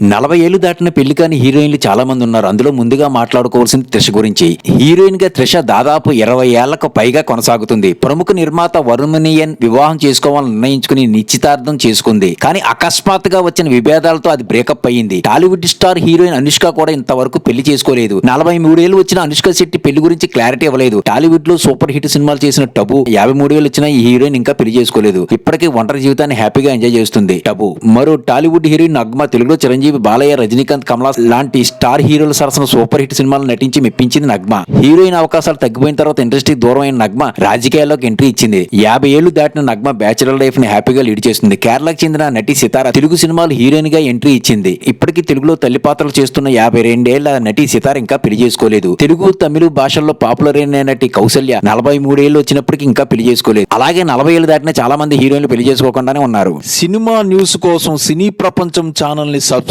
నలభై ఏళ్ళు దాటిన పెళ్ళి కాని హీరోయిన్లు చాలా మంది ఉన్నారు. అందులో ముందుగా మాట్లాడుకోవాల్సింది త్రిష గురించి. హీరోయిన్గా త్రిష దాదాపు ఇరవై ఏళ్ళకు పైగా కొనసాగుతుంది. ప్రముఖ నిర్మాత వరుణనియన్ వివాహం చేసుకోవాలని నిర్ణయించుకుని నిశ్చితార్థం చేసుకుంది. కానీ అకస్మాత్తుగా వచ్చిన విభేదాలతో అది బ్రేకప్ అయ్యింది. టాలీవుడ్ స్టార్ హీరోయిన్ అనుష్క కూడా ఇంతవరకు పెళ్ళి చేసుకోలేదు. నలభై మూడేళ్ళు వచ్చిన అనుష్క శెట్టి పెళ్ళి గురించి క్లారిటీ ఇవ్వలేదు. టాలీవుడ్లో సూపర్ హిట్ సినిమాలు చేసిన టబు యాభై మూడు వేలు వచ్చిన ఈ హీరోయిన్ ఇంకా పెళ్ళి చేసుకోలేదు. ఇప్పటికీ ఒంటరి జీవితాన్ని హ్యాపీగా ఎంజాయ్ చేస్తుంది టబు. మరో టాలీవుడ్ హీరోయిన్ నగ్మ తెలుగులో చిరంజీవి బాలయ్య రజనీకాంత్ కమలాస్ లాంటి స్టార్ హీరోల సరసన సూపర్ హిట్ సినిమాలు నటించి మెప్పించింది నగ్మ. హీరోయిన్ అవకాశాలు తగ్గిపోయిన తర్వాత ఇండస్ట్రీకి దూరం అయిన నగ్మ రాజకీయాల్లోకి ఎంట్రీ ఇచ్చింది. యాభై ఏళ్ళు దాటిన నగ్మ బ్యాచులర్ లైఫ్ని హ్యాపీగా లీడ్ చేస్తుంది. కేరళకు చెందిన నటి సితార తెలుగు సినిమాలు హీరోయిన్గా ఎంట్రీ ఇచ్చింది. ఇప్పటికీ తెలుగులో తల్లి పాత్రలు చేస్తున్న యాభై రెండేళ్ళ నటి సితార ఇంకా పెళ్ళి చేసుకోలేదు. తెలుగు తమిళ భాషల్లో పాపులర్ అయిన నటి కౌసల్య నలభై మూడేళ్ళు వచ్చినప్పటికీ ఇంకా పెళ్ళి చేసుకోలేదు. అలాగే నలభై ఏళ్ళు దాటిన చాలా మంది హీరోయిన్లు పెళ్ళి చేసుకోకుండానే ఉన్నారు. సినిమా న్యూస్ కోసం సినీ ప్రపంచం ఛానల్ని సబ్స్క్రైబ్